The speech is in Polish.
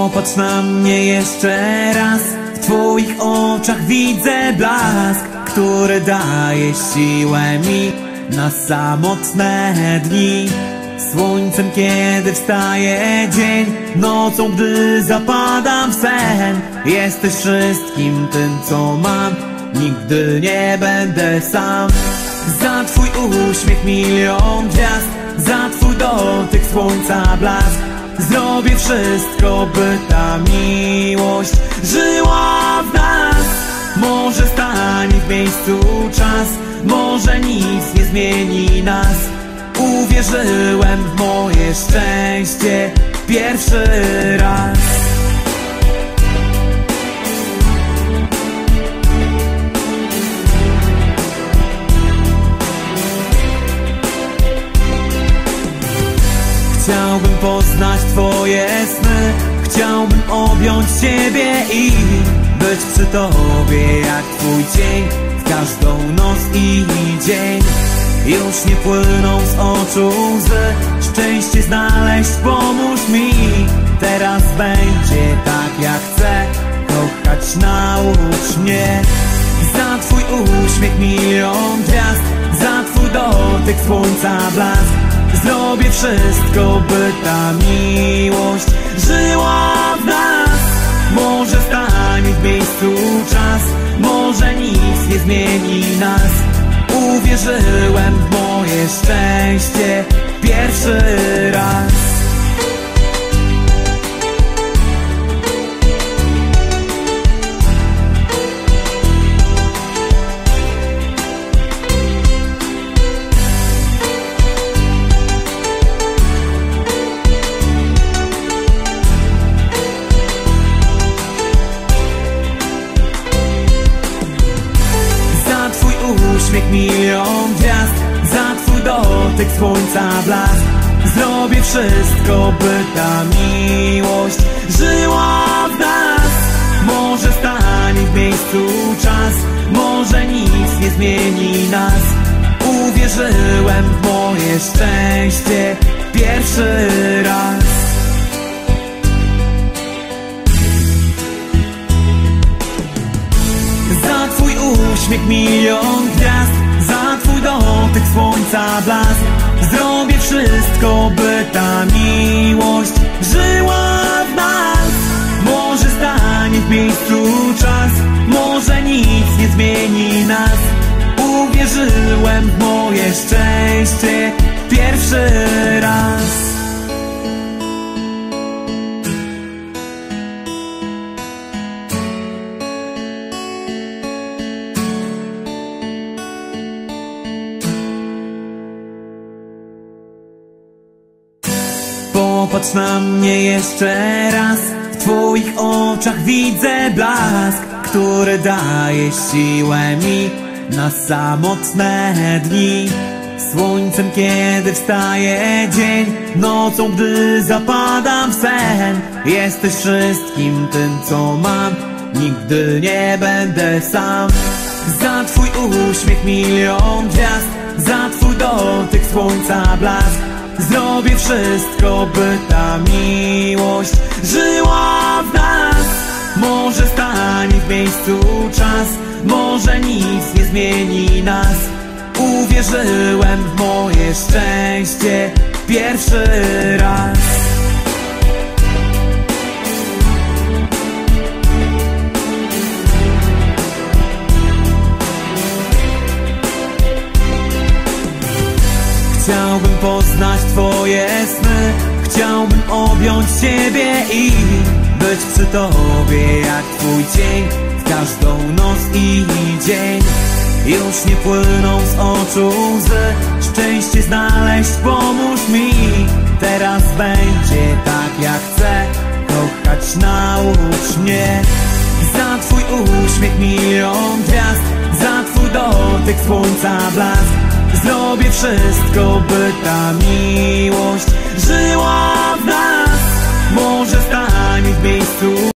Popatrz na mnie jeszcze raz. W twoich oczach widzę blask Który daje siłę mi Na samotne dni. Słońcem kiedy wstaje dzień Nocą gdy zapadam w sen. Jesteś wszystkim tym co mam. Nigdy nie będę sam. Za twój uśmiech milion gwiazd Za twój dotyk słońca blask Zrobię wszystko, by ta miłość żyła w nas. Może stanie w miejscu czas Może nic nie zmieni nas. Uwierzyłem w moje szczęście pierwszy raz Chciałbym poznać twoje sny. Chciałbym objąć ciebie i być przy tobie jak twój cień W każdą noc i dzień. Już nie płyną z oczu łzy. Szczęście znaleźć pomóż mi. Teraz będzie tak jak chcę. Kochać naucz mnie. Za twój uśmiech milion gwiazd. Za twój dotyk słońca blask Zrobię wszystko, by ta miłość żyła w nas. Może stanie w miejscu czas Może nic nie zmieni nas. Uwierzyłem w moje szczęście pierwszy uśmiech milion gwiazd. Za twój dotyk słońca blask. Zrobię wszystko, by ta miłość żyła w nas. Może stanie w miejscu czas. Może nic nie zmieni nas. Uwierzyłem w moje szczęście pierwszy raz. Za twój uśmiech milion dotyk słońca blask. Zrobię wszystko, by ta miłość żyła w nas. Może stanie w miejscu czas. Może nic nie zmieni nas. Uwierzyłem w moje szczęście pierwszy raz Popatrz na mnie jeszcze raz. W twoich oczach widzę blask Który daje siłę mi Na samotne dni. Słońcem kiedy wstaje dzień Nocą gdy zapadam w sen. Jesteś wszystkim tym co mam. Nigdy nie będę sam. Za twój uśmiech milion gwiazd Za twój dotyk słońca blask Zrobię wszystko, by ta miłość żyła w nas. Może stanie w miejscu czas Może nic nie zmieni nas. Uwierzyłem w moje szczęście pierwszy raz sny Chciałbym objąć ciebie i być przy tobie jak twój cień W każdą noc i dzień. Już nie płyną z oczu łzy Szczęście znaleźć pomóż mi. Teraz będzie tak jak chcę Kochać naucz mnie. Za twój uśmiech milion gwiazd Za twój dotyk słońca blask Zrobię wszystko, by ta miłość żyła w nas. Może stanie w miejscu